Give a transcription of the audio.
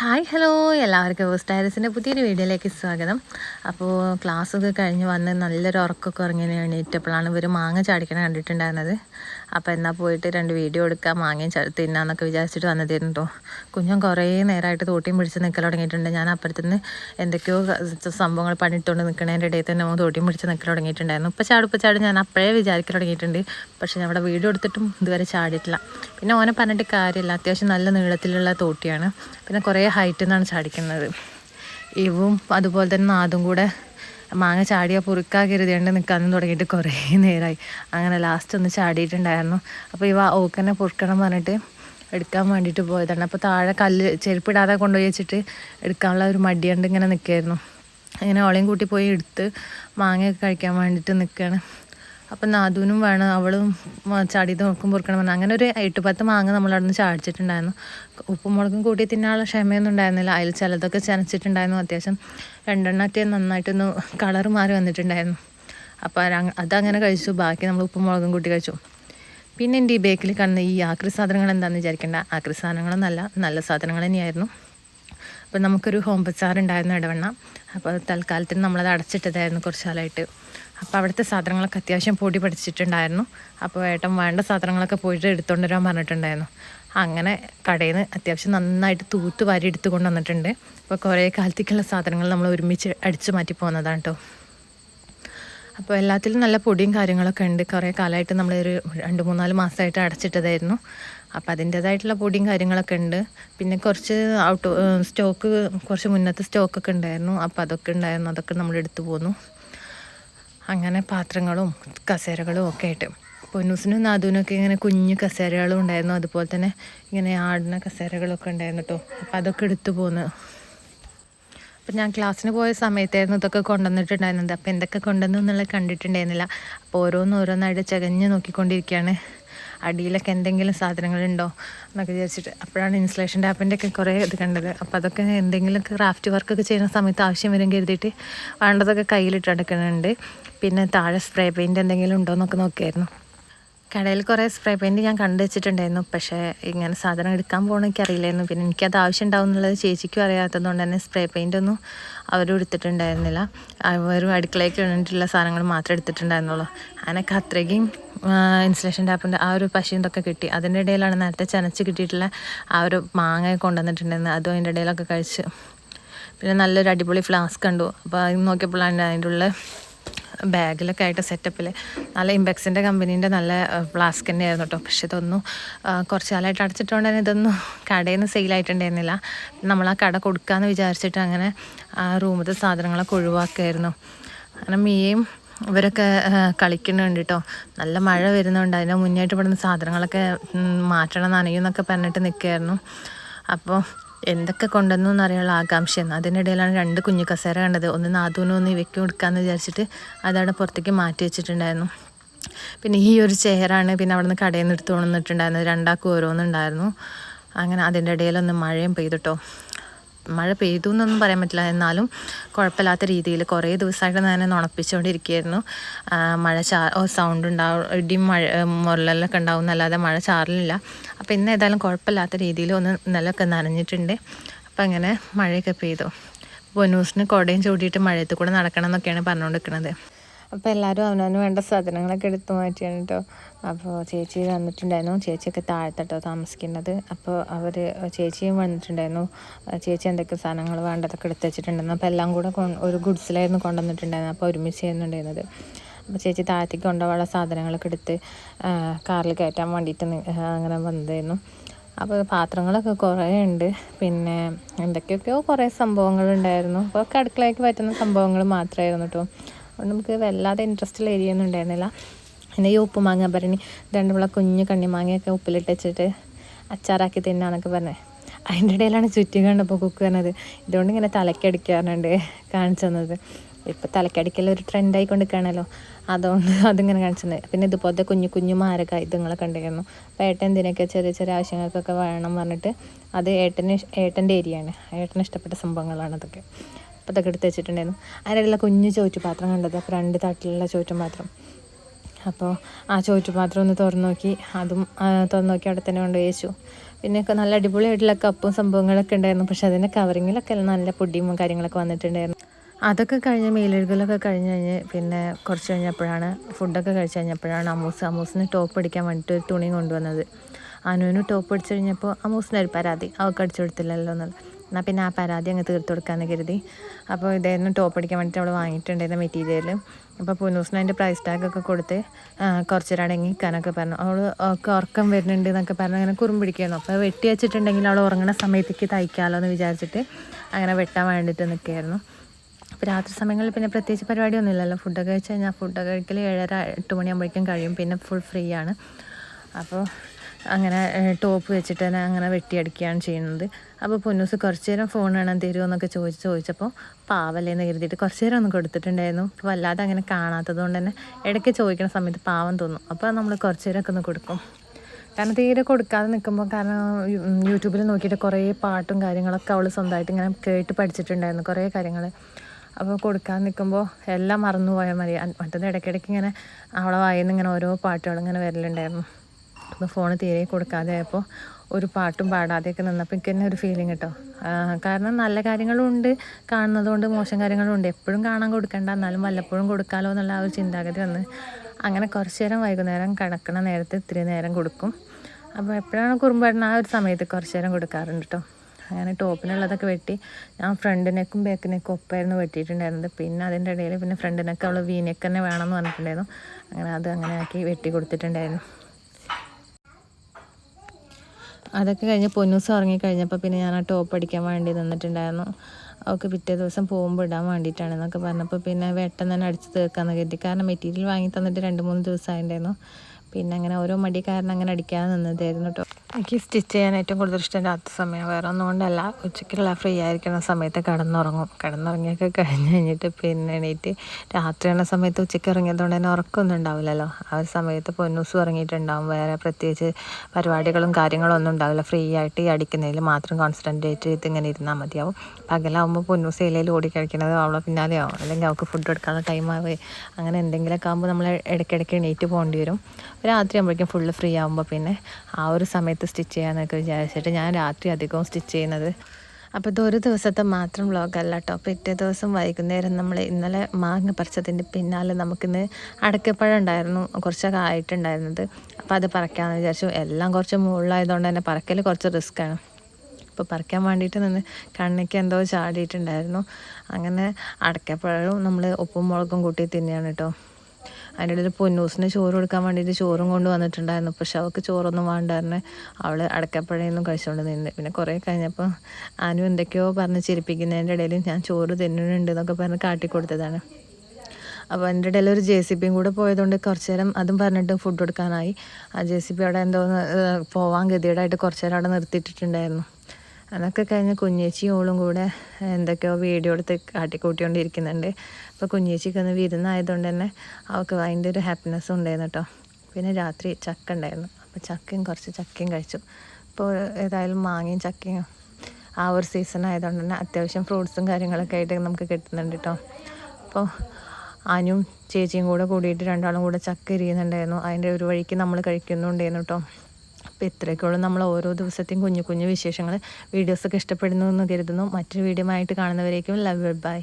Hi hello. എല്ലാവർക്കും സ്റ്റൈലസിന്റെ പുതിയൊരു വീഡിയോയിലേക്ക് സ്വാഗതം. അപ്പോൾ ക്ലാസ്സൊക്കെ കഴിഞ്ഞ് വന്ന് നല്ലൊരു ഉറക്കമൊക്കെ ഉറങ്ങി എണീറ്റപ്പോഴാണ് ഇവർ മാങ്ങ ചാടിക്കണ കണ്ടിട്ടുണ്ടായിരുന്നത്. അപ്പോൾ എന്നാൽ പോയിട്ട് രണ്ട് വീഡിയോ എടുക്കാം മാങ്ങയും തിന്നാന്നൊക്കെ വിചാരിച്ചിട്ട് വന്നതായിരുന്നു കേട്ടോ കുഞ്ഞൻ കുറേ നേരമായിട്ട് തോട്ടിയും പിടിച്ച് നിൽക്കൽ തുടങ്ങിയിട്ടുണ്ട്. ഞാൻ അപ്പുറത്തുനിന്ന് എന്തൊക്കെയോ സംഭവങ്ങൾ പണിയിട്ടുകൊണ്ട് നിൽക്കണതിന്റെ ഇടയിൽ തന്നെ തോട്ടിയും പിടിച്ച് നിൽക്കൽ തുടങ്ങിയിട്ടുണ്ടായിരുന്നു. ഇപ്പോൾ ചാടും ഇപ്പം ചാടും ഞാൻ അപ്പോഴേ വിചാരിക്കൽ തുടങ്ങിയിട്ടുണ്ട്. പക്ഷേ ഞാൻ അവിടെ വീഡിയോ എടുത്തിട്ടും ഇതുവരെ ചാടിയിട്ടില്ല. പിന്നെ ഓനെ പറഞ്ഞിട്ട് കാര്യമില്ല. അത്യാവശ്യം നല്ല നീളത്തിലുള്ള തോട്ടിയാണ്. പിന്നെ കുറേ ഹൈറ്റിൽ നിന്നാണ് ചാടിക്കുന്നത്. ഇവും അതുപോലെ തന്നെ നാദും കൂടെ മാങ്ങ ചാടിയാൽ പൊറുക്കാകരുതേണ്ട നിൽക്കാൻ തുടങ്ങിയിട്ട് കുറേ നേരമായി അങ്ങനെ ലാസ്റ്റ് ഒന്ന് ചാടിയിട്ടുണ്ടായിരുന്നു. അപ്പോൾ ഇവ ഓക്കനെ പൊറുക്കണം പറഞ്ഞിട്ട് എടുക്കാൻ വേണ്ടിയിട്ട് പോയതാണ്. അപ്പോൾ താഴെ കല്ല് ചെരുപ്പിടാതെ കൊണ്ടുപോയി വെച്ചിട്ട് എടുക്കാനുള്ള ഒരു മടിയുണ്ട് ഇങ്ങനെ നിൽക്കുമായിരുന്നു അങ്ങനെ ഓളയും കൂട്ടി പോയി എടുത്ത് മാങ്ങയൊക്കെ കഴിക്കാൻ വേണ്ടിയിട്ട് നിൽക്കുകയാണ് അപ്പം നാദൂനും വേണം അവളും ചാടിയത് നോക്കും പൊറുക്കണം പറഞ്ഞു. അങ്ങനെ ഒരു എട്ട് പത്ത് മാങ്ങ നമ്മൾ അവിടെ നിന്ന് ചാടിച്ചിട്ടുണ്ടായിരുന്നു. ഉപ്പും മുളകും കൂട്ടി തിന്നാനുള്ള ക്ഷമയൊന്നും ഉണ്ടായിരുന്നില്ല. അതിൽ ചിലതൊക്കെ ചനച്ചിട്ടുണ്ടായിരുന്നു അത്യാവശ്യം. രണ്ടെണ്ണത്തെ നന്നായിട്ടൊന്ന് കളർ മാറി വന്നിട്ടുണ്ടായിരുന്നു. അപ്പോൾ അതങ്ങനെ കഴിച്ചു. ബാക്കി നമ്മൾ ഉപ്പും മുളകും കൂട്ടി കഴിച്ചു. പിന്നെ എന്റെ ഈ ബേക്കിൽ കാണുന്ന ഈ ആക്രി സാധനങ്ങൾ എന്താണെന്ന് വിചാരിക്കേണ്ട. ആക്രി സാധനങ്ങളൊന്നല്ല നല്ല സാധനങ്ങൾ തന്നെയായിരുന്നു. അപ്പോൾ നമുക്കൊരു ഹോം ബസാർ ഉണ്ടായിരുന്നു ഇടവണ്ണ അപ്പോൾ തൽക്കാലത്തിന് നമ്മളത് അടച്ചിട്ടതായിരുന്നു കുറച്ച് കാലമായിട്ട് അപ്പോൾ അവിടുത്തെ സാധനങ്ങളൊക്കെ അത്യാവശ്യം പൊടി പഠിച്ചിട്ടുണ്ടായിരുന്നു. അപ്പോൾ ഏട്ടൻ വേണ്ട സാധനങ്ങളൊക്കെ പോയിട്ട് എടുത്തുകൊണ്ട് വരാൻ പറഞ്ഞിട്ടുണ്ടായിരുന്നു. അങ്ങനെ കടയിൽ നിന്ന് അത്യാവശ്യം നന്നായിട്ട് തൂത്ത് വാരി എടുത്തു കൊണ്ടുവന്നിട്ടുണ്ട് അപ്പോൾ കുറേ കാലത്തേക്കുള്ള സാധനങ്ങൾ നമ്മൾ ഒരുമിച്ച് അടിച്ചു മാറ്റി പോകുന്നതാണ് കേട്ടോ അപ്പോൾ എല്ലാത്തിലും നല്ല പൊടിയും കാര്യങ്ങളൊക്കെ ഉണ്ട്. കുറേ കാലമായിട്ട് നമ്മളൊരു രണ്ട് മൂന്നാൽ മാസമായിട്ട് അടച്ചിട്ടതായിരുന്നു. അപ്പോൾ അതിന്റേതായിട്ടുള്ള പൊടിയും കാര്യങ്ങളൊക്കെ ഉണ്ട്. പിന്നെ കുറച്ച് ഔട്ട് സ്റ്റോക്ക് കുറച്ച് മുന്നത്തെ സ്റ്റോക്കൊക്കെ ഉണ്ടായിരുന്നു. അപ്പോൾ അതൊക്കെ ഉണ്ടായിരുന്നു. അതൊക്കെ നമ്മൾ എടുത്തു പോന്നു. അങ്ങനെ പാത്രങ്ങളും കസേരകളും ഒക്കെ ആയിട്ട്. പൊന്നൂസിനും നാദൂനൊക്കെ ഇങ്ങനെ കുഞ്ഞു കസേരകളും ഉണ്ടായിരുന്നു. അതുപോലെ തന്നെ ഇങ്ങനെ ആടുന്ന കസേരകളൊക്കെ ഉണ്ടായിരുന്നു കേട്ടോ അപ്പം അതൊക്കെ എടുത്തു പോന്നു. അപ്പം ഞാൻ ക്ലാസ്സിന് പോയ സമയത്തായിരുന്നു ഇതൊക്കെ കൊണ്ടുവന്നിട്ടുണ്ടായിരുന്നത്. അപ്പോൾ എന്തൊക്കെ കൊണ്ടുവന്നു എന്നുള്ളത് കണ്ടിട്ടുണ്ടായിരുന്നില്ല. അപ്പോൾ ഓരോന്ന് ഓരോന്നായിട്ട് ചകഞ്ഞ് നോക്കിക്കൊണ്ടിരിക്കുകയാണ്. അടിയിലൊക്കെ എന്തെങ്കിലും സാധനങ്ങളുണ്ടോ എന്നൊക്കെ വിചാരിച്ചിട്ട് അപ്പോഴാണ് ഇൻസ്റ്റലേഷൻ ടാപ്പിന്റെ ഒക്കെ കുറേ ഇത് കണ്ടത്. അപ്പോൾ അതൊക്കെ എന്തെങ്കിലും ക്രാഫ്റ്റ് വർക്കൊക്കെ ചെയ്യുന്ന സമയത്ത് ആവശ്യം വരും കരുതിയിട്ട് വേണ്ടതൊക്കെ കയ്യിലിട്ട് എടുക്കുന്നുണ്ട് പിന്നെ താഴെ സ്പ്രേ പെയിന്റ് എന്തെങ്കിലും ഉണ്ടോ എന്നൊക്കെ നോക്കിയായിരുന്നു. കടയിൽ കുറേ സ്പ്രേ പെയിന്റ് ഞാൻ കണ്ടു വെച്ചിട്ടുണ്ടായിരുന്നു. പക്ഷേ ഇങ്ങനെ സാധനം എടുക്കാൻ പോകണമെങ്കിൽ അറിയില്ലായിരുന്നു. പിന്നെ എനിക്കത് ആവശ്യം ഉണ്ടാവും എന്നുള്ളത് ചേച്ചിക്കും അറിയാത്തതുകൊണ്ട് തന്നെ സ്പ്രേ പെയിന്റ് ഒന്നും അവരും എടുത്തിട്ടുണ്ടായിരുന്നില്ല. അവരും അടുക്കളയ്ക്ക് വേണ്ടിയിട്ടുള്ള സാധനങ്ങൾ മാത്രമേ എടുത്തിട്ടുണ്ടായിരുന്നുള്ളൂ. അതിനൊക്കെ അത്രയ്ക്കും ഇൻസ്റ്റലേഷൻ ടാപ്പിന്റെ ആ ഒരു ഇതൊക്കെ കിട്ടി. അതിന്റെ ഇടയിലാണ് നേരത്തെ ചനച്ച് കിട്ടിയിട്ടുള്ള ആ ഒരു മാങ്ങ കൊണ്ടുവന്നിട്ടുണ്ടായിരുന്നത്. അതും അതിന്റെ ഇടയിലൊക്കെ കഴിച്ച്. പിന്നെ നല്ലൊരു അടിപൊളി ഫ്ലാസ്ക് കണ്ടു. അപ്പോൾ അത് നോക്കിയപ്പോഴാണ് അതിന്റെ ഉള്ള ബാഗിലൊക്കെ ആയിട്ട് സെറ്റപ്പിൽ നല്ല ഇമ്പെക്സിന്റെ കമ്പനീന്റെ നല്ല ഫ്ലാസ്ക് തന്നെയായിരുന്നു കേട്ടോ. പക്ഷെ ഇതൊന്നും കുറച്ച് കാലമായിട്ട് അടച്ചിട്ടുകൊണ്ട് തന്നെ ഇതൊന്നും കടയിൽ നിന്ന് സെയിലായിട്ടുണ്ടായിരുന്നില്ല നമ്മൾ ആ കട കൊടുക്കാമെന്ന് വിചാരിച്ചിട്ട് അങ്ങനെ ആ റൂമിലത്തെ സാധനങ്ങളൊക്കെ ഒഴിവാക്കുമായിരുന്നു അങ്ങനെ മീയും ഇവരൊക്കെ കളിക്കുന്നുണ്ട് നല്ല മഴ വരുന്നുണ്ട്. അതിന് മുന്നേറ്റ് ഇവിടുന്ന് സാധനങ്ങളൊക്കെ മാറ്റണം നനയുന്നൊക്കെ പറഞ്ഞിട്ട് നിൽക്കുകയായിരുന്നു അപ്പോൾ എന്തൊക്കെ കൊണ്ടുവന്നു എന്നറിയാനുള്ള ആകാംക്ഷയെന്ന് അതിനിടയിലാണ് രണ്ട് കുഞ്ഞു കസേര കണ്ടത്. ഒന്ന് നാതൂനും ഒന്ന് ഇവയ്ക്ക് കൊടുക്കാമെന്ന് വിചാരിച്ചിട്ട് അതവിടെ പുറത്തേക്ക് മാറ്റി വെച്ചിട്ടുണ്ടായിരുന്നു. പിന്നെ ഈ ഒരു ചെയറാണ് പിന്നെ അവിടെ നിന്ന് കടയിൽ നിന്ന് എടുത്തു കൊണ്ടുവന്നിട്ടുണ്ടായിരുന്നത്. രണ്ടാക്കും ഓരോന്നുണ്ടായിരുന്നു. അങ്ങനെ അതിന്റെ ഇടയിലൊന്ന് മഴയും പെയ്തിട്ടോ മഴ പെയ്തു എന്നൊന്നും പറയാൻ പറ്റില്ല. എന്നാലും കുഴപ്പമില്ലാത്ത രീതിയിൽ കുറേ ദിവസമായിട്ട് ഞാൻ ഉണപ്പിച്ചുകൊണ്ടിരിക്കുകയായിരുന്നു. മഴ ചാ സൗണ്ട് ഉണ്ടാവും ഇടിയും മഴ മുരളലൊക്കെ ഉണ്ടാവും എന്നല്ലാതെ മഴ ചാറിലില്ല. അപ്പോൾ ഇന്ന് ഏതായാലും കുഴപ്പമില്ലാത്ത രീതിയിൽ ഒന്ന് നിലമൊക്കെ നനഞ്ഞിട്ടുണ്ട്. അപ്പോൾ അങ്ങനെ മഴയൊക്കെ പെയ്തു. ബൊനൂസിന് കുടയും ചൂടിയിട്ട് മഴയത്ത് കൂടെ നടക്കണം എന്നൊക്കെയാണ് പറഞ്ഞുകൊണ്ടിരിക്കുന്നത്. അപ്പോൾ എല്ലാവരും അവനവന് വേണ്ട സാധനങ്ങളൊക്കെ എടുത്തു മാറ്റിയാണ് കേട്ടോ അപ്പോൾ ചേച്ചി വന്നിട്ടുണ്ടായിരുന്നു. ചേച്ചിയൊക്കെ താഴത്തട്ടോ താമസിക്കുന്നത്. അപ്പോൾ അവർ ചേച്ചിയും വന്നിട്ടുണ്ടായിരുന്നു. ചേച്ചി എന്തൊക്കെ സാധനങ്ങൾ വേണ്ടതൊക്കെ എടുത്ത് വെച്ചിട്ടുണ്ടായിരുന്നു. അപ്പോൾ എല്ലാം കൂടെ ഒരു ഗുഡ്സിലായിരുന്നു കൊണ്ടുവന്നിട്ടുണ്ടായിരുന്നു അപ്പോൾ ഒരുമിച്ച് ചെയ്യുന്നുണ്ടായിരുന്നത്. അപ്പോൾ ചേച്ചി താഴത്തേക്ക് കൊണ്ടുപോകാനുള്ള സാധനങ്ങളൊക്കെ എടുത്ത് കാറിൽ കയറ്റാൻ വേണ്ടിയിട്ട് അങ്ങനെ വന്നതായിരുന്നു. അപ്പോൾ പാത്രങ്ങളൊക്കെ കുറേ ഉണ്ട്. പിന്നെ എന്തൊക്കെയൊക്കെയോ കുറേ സംഭവങ്ങളുണ്ടായിരുന്നു. അപ്പോൾ അടുക്കളയ്ക്ക് പറ്റുന്ന സംഭവങ്ങൾ മാത്രമായിരുന്നു കേട്ടോ നമുക്ക് വല്ലാതെ ഇൻട്രസ്റ്റുള്ള ഏരിയ ഒന്നും ഉണ്ടായിരുന്നില്ല. പിന്നെ ഈ ഉപ്പുമാങ്ങ പറഞ്ഞ് രണ്ടുമുള്ള കുഞ്ഞു കണ്ണിമാങ്ങയൊക്കെ ഉപ്പിലിട്ട് വെച്ചിട്ട് അച്ചാറാക്കി തിന്നാന്നൊക്കെ പറഞ്ഞേ. അതിന്റെ ഇടയിലാണ് ചുറ്റി കണ്ടപ്പോൾ കുക്ക് പറഞ്ഞത്. ഇതുകൊണ്ട് ഇങ്ങനെ തലക്കടിക്കാറുണ്ട് കാണിച്ചു തന്നത്. ഇപ്പോൾ തലക്കടിക്കൽ ഒരു ട്രെൻഡായി കൊണ്ടിരിക്കുകയാണല്ലോ അതുകൊണ്ട് അതിങ്ങനെ കാണിച്ചത് പിന്നെ ഇതുപോലത്തെ കുഞ്ഞു കുഞ്ഞു മാരക ഇതുങ്ങളൊക്കെ ഉണ്ടായിരുന്നു അപ്പോൾ ഏട്ടൻ എന്തിനൊക്കെ ചെറിയ ചെറിയ ആവശ്യങ്ങൾക്കൊക്കെ വേണം പറഞ്ഞിട്ട് അത് ഏട്ടന് ഏട്ടന്റെ ഏരിയയാണ് ഏട്ടന് ഇഷ്ടപ്പെട്ട സംഭവങ്ങളാണ് അതൊക്കെ. അപ്പോൾ അതൊക്കെ എടുത്ത് വെച്ചിട്ടുണ്ടായിരുന്നു. അതിനുള്ള കുഞ്ഞു ചോറ്റുപാത്രം കണ്ടത്? അപ്പോൾ രണ്ട് തട്ടിലുള്ള ചോറ്റുപാത്രം. അപ്പോൾ ആ ചോറ്റുപാത്രം ഒന്ന് തുറന്നു നോക്കി. അതും തുറന്നു നോക്കി അവിടെ തന്നെ കൊണ്ട് വെച്ചു. പിന്നെ നല്ല അടിപൊളിയായിട്ടുള്ള കപ്പും സംഭവങ്ങളൊക്കെ ഉണ്ടായിരുന്നു. പക്ഷേ അതിന്റെ കവറിങ്ങിലൊക്കെ നല്ല പൊടിയും കാര്യങ്ങളൊക്കെ വന്നിട്ടുണ്ടായിരുന്നു. അതൊക്കെ കഴിഞ്ഞ് മീലെഴുകലൊക്കെ കഴിഞ്ഞ് കഴിഞ്ഞ് പിന്നെ കുറച്ച് കഴിഞ്ഞപ്പോഴാണ് ഫുഡൊക്കെ കഴിച്ച് കഴിഞ്ഞപ്പോഴാണ് അമൂസ് അമൂസിന് ടോപ്പ് അടിക്കാൻ വേണ്ടിയിട്ട് ഒരു തുണി കൊണ്ടുവന്നത്. അനുവിന് ടോപ്പ് അടിച്ചു കഴിഞ്ഞപ്പോൾ അമൂസിനൊരു പരാതി. അവൾക്ക് അടിച്ചു കൊടുത്തില്ലല്ലോ എന്നുള്ളത്. എന്നാൽ പിന്നെ ആ പരാതി അങ്ങ് തീർത്ത് കൊടുക്കാമെന്ന് കരുതി. അപ്പോൾ ഇതായിരുന്നു ടോപ്പ് അടിക്കാൻ വേണ്ടിയിട്ട് അവൾ വാങ്ങിയിട്ടുണ്ടായിരുന്ന മെറ്റീരിയൽ അപ്പോൾ പുനൂസിന് അതിന്റെ പ്രൈസ് ടാഗൊക്കെ കൊടുത്ത് കുറച്ച് അടങ്ങി നിൽക്കാനൊക്കെ പറഞ്ഞു. അവൾ ഒക്കെ ഉറക്കം വരുന്നുണ്ട് എന്നൊക്കെ പറഞ്ഞ് അങ്ങനെ കുറുമ്പിടിക്കുന്നു അപ്പോൾ വെട്ടി വെച്ചിട്ടുണ്ടെങ്കിൽ അവൾ ഉറങ്ങുന്ന സമയത്തേക്ക് തയ്ക്കാമല്ലോ എന്ന് വിചാരിച്ചിട്ട് അങ്ങനെ വെട്ടാൻ വേണ്ടിയിട്ട് നിൽക്കുകയായിരുന്നു അപ്പോൾ രാത്രി സമയങ്ങളിൽ പിന്നെ പ്രത്യേകിച്ച് പരിപാടിയൊന്നും ഇല്ലല്ലോ ഫുഡൊക്കെ കഴിച്ച് കഴിഞ്ഞാൽ ഫുഡൊക്കെ കഴിക്കൽ ഏഴര എട്ട് മണിയാകുമ്പോഴേക്കും കഴിയും. പിന്നെ ഫുൾ ഫ്രീ ആണ്. അപ്പോൾ അങ്ങനെ ടോപ്പ് വെച്ചിട്ട് തന്നെ അങ്ങനെ വെട്ടിയടിക്കുകയാണ് ചെയ്യുന്നത്. അപ്പോൾ പൊന്നൂസ് കുറച്ച് നേരം ഫോൺ വേണം തരുമോ എന്നൊക്കെ ചോദിച്ച് ചോദിച്ചപ്പോൾ പാവല്ലേന്ന് കരുതിയിട്ട് കുറച്ച് നേരം ഒന്ന് കൊടുത്തിട്ടുണ്ടായിരുന്നു. അപ്പോൾ വല്ലാതെ അങ്ങനെ കാണാത്തത് കൊണ്ട് തന്നെ ഇടയ്ക്ക് ചോദിക്കുന്ന സമയത്ത് പാവം തോന്നും. അപ്പോൾ നമ്മൾ കുറച്ച് നേരമൊക്കെ ഒന്ന് കൊടുക്കും. കാരണം തീരെ കൊടുക്കാതെ നിൽക്കുമ്പോൾ കാരണം യൂട്യൂബിൽ നോക്കിയിട്ട് കുറേ പാട്ടും കാര്യങ്ങളൊക്കെ അവൾ സ്വന്തമായിട്ട് ഇങ്ങനെ കേട്ട് പഠിച്ചിട്ടുണ്ടായിരുന്നു കുറേ കാര്യങ്ങൾ അപ്പോൾ കൊടുക്കാൻ നിൽക്കുമ്പോൾ എല്ലാം മറന്നു പോയാൽ മതി മറ്റത് ഇടയ്ക്കിടയ്ക്ക് ഇങ്ങനെ അവളെ വായിൽ ഇങ്ങനെ ഓരോ പാട്ടുകൾ ഇങ്ങനെ വരലുണ്ടായിരുന്നു. അപ്പോൾ ഫോൺ തീരെ കൊടുക്കാതെ ആയപ്പോൾ ഒരു പാട്ടും പാടാതെയൊക്കെ നിന്നപ്പോൾ എനിക്ക് തന്നെ ഒരു ഫീലിംഗ് കേട്ടോ. കാരണം നല്ല കാര്യങ്ങളും ഉണ്ട് കാണുന്നതുകൊണ്ട് മോശം കാര്യങ്ങളും ഉണ്ട്. എപ്പോഴും കാണാൻ കൊടുക്കണ്ട എന്നാലും വല്ലപ്പോഴും കൊടുക്കാമല്ലോ എന്നുള്ള ആ ഒരു ചിന്താഗതി വന്ന് അങ്ങനെ കുറച്ച് നേരം വൈകുന്നേരം കിടക്കണ നേരത്തെ ഇത്തിരി നേരം കൊടുക്കും. അപ്പോൾ എപ്പോഴാണ് കുറുമ്പാടുന്ന ആ ഒരു സമയത്ത് കുറച്ച് നേരം കൊടുക്കാറുണ്ട് കേട്ടോ. അങ്ങനെ ടോപ്പിനുള്ളതൊക്കെ വെട്ടി ഞാൻ ഫ്രണ്ട് നെക്കും ബാക്ക് ഒപ്പമായിരുന്നു വെട്ടിയിട്ടുണ്ടായിരുന്നത്. പിന്നെ അതിന്റെ ഇടയിൽ പിന്നെ ഫ്രണ്ട് നെക്ക് അവൾ വി തന്നെ വേണമെന്ന് പറഞ്ഞിട്ടുണ്ടായിരുന്നു. അങ്ങനെ അത് അങ്ങനെ ആക്കി വെട്ടി കൊടുത്തിട്ടുണ്ടായിരുന്നു. അതൊക്കെ കഴിഞ്ഞ് പൊന്നൂസ് ഉറങ്ങിക്കഴിഞ്ഞപ്പോൾ പിന്നെ ഞാൻ ആ ടോപ്പ് അടിക്കാൻ വേണ്ടി നിന്നിട്ടുണ്ടായിരുന്നു. അവൾക്ക് പിറ്റേ ദിവസം പോകുമ്പോൾ ഇടാൻ വേണ്ടിയിട്ടാണ് എന്നൊക്കെ പറഞ്ഞപ്പോൾ പിന്നെ വെട്ടം തന്നെ അടിച്ച് തീർക്കാമെന്ന് കരുതി. കാരണം മെറ്റീരിയൽ വാങ്ങി തന്നിട്ട് രണ്ട് മൂന്ന് ദിവസമായിട്ടുണ്ടായിരുന്നു പിന്നെ അങ്ങനെ ഓരോ മടി കാരണം അങ്ങനെ അടിക്കാതെ നിന്നതായിരുന്നു കേട്ടോ എനിക്ക് സ്റ്റിച്ച് ചെയ്യാൻ ഏറ്റവും കൂടുതൽ ഇഷ്ടം രാത്രി സമയം. വേറെ ഒന്നുകൊണ്ടല്ല ഉച്ചയ്ക്കുള്ള ഫ്രീ ആയിരിക്കുന്ന സമയത്ത് കിടന്നുറങ്ങും. കിടന്നുറങ്ങിയൊക്കെ കഴിഞ്ഞ് കഴിഞ്ഞിട്ട് പിന്നെ എണീറ്റ് രാത്രിയുള്ള സമയത്ത് ഉച്ചയ്ക്ക് ഇറങ്ങിയതുകൊണ്ട് തന്നെ ഉറക്കമൊന്നും ഉണ്ടാവില്ലല്ലോ. ആ ഒരു സമയത്ത് പൊന്നൂസും ഇറങ്ങിയിട്ടുണ്ടാവും വേറെ പ്രത്യേകിച്ച് പരിപാടികളും കാര്യങ്ങളും ഒന്നും ഉണ്ടാവില്ല. ഫ്രീ ആയിട്ട് ഈ അടിക്കുന്നതിൽ മാത്രം കോൺസെൻട്രേറ്റ് ചെയ്ത് ഇങ്ങനെ ഇരുന്നാൽ മതിയാവും. പകലാവുമ്പോൾ പൊന്നൂസ് ഇലയിൽ ഓടി കഴിക്കുന്നത് അവളെ പിന്നാലെയാവും അല്ലെങ്കിൽ അവൾക്ക് ഫുഡ് എടുക്കാനുള്ള ടൈമാവേ അങ്ങനെ എന്തെങ്കിലുമൊക്കെ ആകുമ്പോൾ നമ്മൾ ഇടയ്ക്കിടയ്ക്ക് എണീറ്റ് പോകേണ്ടി വരും. രാത്രി ആകുമ്പോഴേക്കും ഫുള്ള് ഫ്രീ ആകുമ്പോൾ പിന്നെ ആ ഒരു സമയത്ത് സ്റ്റിച്ച് ചെയ്യാമെന്നൊക്കെ വിചാരിച്ചിട്ട് ഞാൻ രാത്രി അധികവും സ്റ്റിച്ച് ചെയ്യുന്നത്. അപ്പോൾ ഇത് ഒരു ദിവസത്തെ മാത്രം വ്ളോഗല്ല കേട്ടോ പിറ്റേ ദിവസം വൈകുന്നേരം നമ്മൾ ഇന്നലെ മാങ്ങ പറിച്ചതിന്റെ പിന്നാലെ നമുക്കിന്ന് അടക്കപ്പഴം ഉണ്ടായിരുന്നു. കുറച്ചൊക്കെ ആയിട്ടുണ്ടായിരുന്നത്. അപ്പോൾ അത് പറിക്കാമെന്ന് വിചാരിച്ചു. എല്ലാം കുറച്ച് മുകളിലായതുകൊണ്ട് തന്നെ പറക്കൽ കുറച്ച് റിസ്ക്കാണ് അപ്പോൾ പറിക്കാൻ വേണ്ടിയിട്ട് നിന്ന് കണ്ണിക്ക് എന്തോ ചാടിയിട്ടുണ്ടായിരുന്നു. അങ്ങനെ അടക്കപ്പഴവും നമ്മൾ ഉപ്പും മുളകും കൂട്ടി തിന്നെയാണ് കേട്ടോ അതിന്റെ ഇടയിൽ പൊന്നൂസിന് ചോറ് കൊടുക്കാൻ വേണ്ടിയിട്ട് ചോറും കൊണ്ട് വന്നിട്ടുണ്ടായിരുന്നു. പക്ഷെ അവൾക്ക് ചോറൊന്നും വേണ്ടായിരുന്നു. അവൾ അടക്കപ്പഴയൊന്നും കഴിച്ചുകൊണ്ട് നിന്ന്. പിന്നെ കുറേ കഴിഞ്ഞപ്പോൾ ആനു എന്തൊക്കെയോ പറഞ്ഞ് ചിരിപ്പിക്കുന്നതിന്റെ ഇടയിൽ ഞാൻ ചോറ് തിന്നുന്നുണ്ട് എന്നൊക്കെ പറഞ്ഞ് കാട്ടിക്കൊടുത്തതാണ് അപ്പോൾ എന്റെ ഇടയിൽ ഒരു ജെ സി പിയും കൂടെ പോയതുകൊണ്ട് കുറച്ച് നേരം അതും പറഞ്ഞിട്ട് ഫുഡ് കൊടുക്കാനായി. ആ ജെ സി പി അവിടെ എന്തോ പോവാൻ ഗതികേടായിട്ട് കുറച്ച് നേരം അവിടെ നിർത്തിയിട്ടിട്ടുണ്ടായിരുന്നു. അതൊക്കെ കഴിഞ്ഞ് കുഞ്ഞേച്ചി ഓളും കൂടെ എന്തൊക്കെയോ വീഡിയോ എടുത്ത് കാട്ടിക്കൂട്ടിക്കൊണ്ടിരിക്കുന്നുണ്ട്. അപ്പോൾ കുഞ്ഞേച്ചിക്ക് ഒന്ന് വിരുന്നായതുകൊണ്ട് തന്നെ അവൾക്ക് അതിന്റെ ഒരു ഹാപ്പിനെസ്സും ഉണ്ടായിരുന്നു കേട്ടോ. പിന്നെ രാത്രി ചക്ക ഉണ്ടായിരുന്നു. അപ്പോൾ ചക്കയും കുറച്ച് ചക്കയും കഴിച്ചു. ഇപ്പോൾ ഏതായാലും മാങ്ങയും ചക്കയും ആ ഒരു സീസൺ ആയതുകൊണ്ട് തന്നെ അത്യാവശ്യം ഫ്രൂട്ട്സും കാര്യങ്ങളൊക്കെ ആയിട്ട് നമുക്ക് കിട്ടുന്നുണ്ട് കേട്ടോ. അപ്പോൾ അനും ചേച്ചിയും കൂടെ കൂടിയിട്ട് രണ്ടാളും കൂടെ ചക്ക എരിയുന്നുണ്ടായിരുന്നു. അതിന്റെ ഒരു വഴിക്ക് നമ്മൾ കഴിക്കുന്നുണ്ടായിരുന്നു കേട്ടോ. അപ്പോൾ ഇത്രയൊക്കെയുള്ളൂ. നമ്മൾ ഓരോ ദിവസത്തെയും കുഞ്ഞു കുഞ്ഞു വിശേഷങ്ങൾ വീഡിയോസൊക്കെ ഇഷ്ടപ്പെടുന്നു എന്ന് കരുതുന്നു. മറ്റൊരു വീഡിയോ ആയിട്ട് കാണുന്നവരേക്കും ലവ് ബൈ